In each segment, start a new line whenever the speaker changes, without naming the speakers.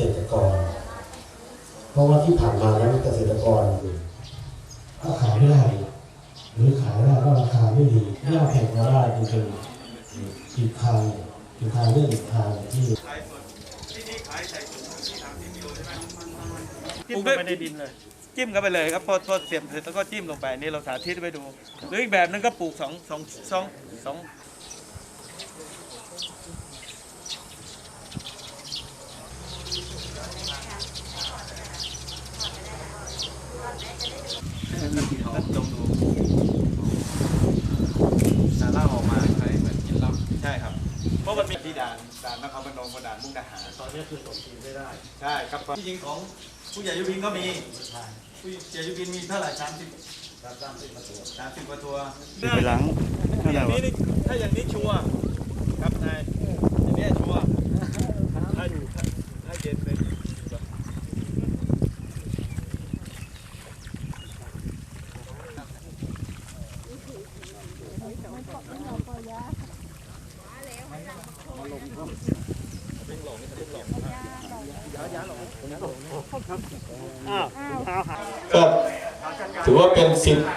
ษตรกร เพราะว่าที่ผ่านมานั้นเกษตรกรถ้าขายไม่ได้ หรือขายได้ก็ราคาไม่ดีที่เอาแข่งมาได้จริงๆอีกทางอีกทางเรื่องอีกทางที่
จิ้มเข้าไปในดินเลย จิ้มเข้าไปเลยครับพอพอเสียบเสร็จแล้วก็จิ้มลงไปนี่เราสาธิตไปดู หรืออีกแบบนึงก็ปลูกสองสองสองสอง
ท่านลองดูสาร่าออกมาใช้เหมือนกินเหล้า
ใช่ค รับเพราะมันมี
ที่ด่านด่านนครพนมกับด่านมุกดาหาร
ตอนนี้คือส่งทีมไม่ได้
ใช่ครับ
ที่จริงของผู้ใหญ่ยุพินก็มีผู้ใหญ่ยุพินมีเท่าไหร่สามสิบ
รับจ้างเป็นประตู
สามสิบกว่าตัว
ไปล้าง
อย่างนี้นี่ถ้าอย่างนี้ชัวร์ครับนายอย่างนี้ชัวร์ถ้าอยู่ถ้าถ้าเย็นเป็นแบบ
ก็ถือว่าเป็นสิทธิ์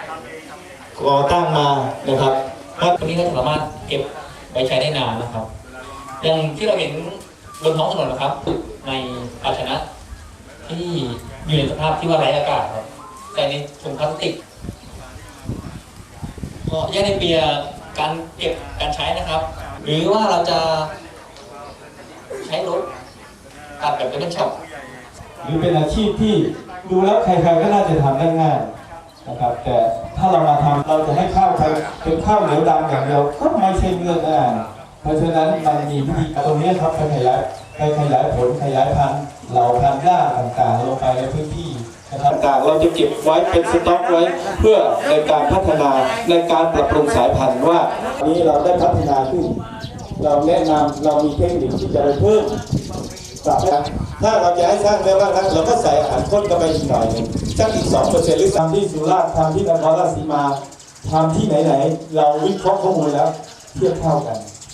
ก่อตั้งมานะครับ
ตรงนี้ก็สามารถเก็บไว้ใช้ได้นานนะครับ อย่างที่เราเห็นบนท้องถนนนะครับ ในภาชนะที่อยู่ในสภาพที่ว่าไร้อากาศครับแต่ในถุงพลาสติกก็แยกในเปียการเก็บการใช้นะครับ หรือว่าเราจะใช้รถตัดแบบเป็นช็อป
หรือเป็นอาชีพที่ดูแล้วใครๆก็น่าจะทำได้ง่ายนะครับ แต่ถ้าเรามาทำเราจะให้ข้าวเป็นข้าวเหนียวดำอย่างเดียวก็ไม่ใช่เรื่องง่ายเพราะฉะนั้นมันมีวิธีการตรงนี้ครับไปขยายไปขยายผลขยายพันธุ์เหล่าพันธุ์หญ้าต่างๆลงไปในพื้นที่ต่างๆเราจะเก็บไว้เป็นสต็อกไว้ เพื่อในการพัฒนาในการปรับปรุงสายพันธุ์ว่านี้เราได้พัฒนาขึ้น เราแนะนำเรามีเทคนิคที่จะไปเพิ่ม ปรับนะถ้าเราจะให้สร้างเนื้อบ้างนะเราก็ใส่อาหารข้นเข้าไปอีกหน่อยหนึงสักอีกสองเปอร์เซ็นต์หรือทำที่สุราษฎร์ทำที่นครราชสีมาทำที่ไหนๆเราวิเคราะห์ข้อมูลแล้วเทียบเท่ากัน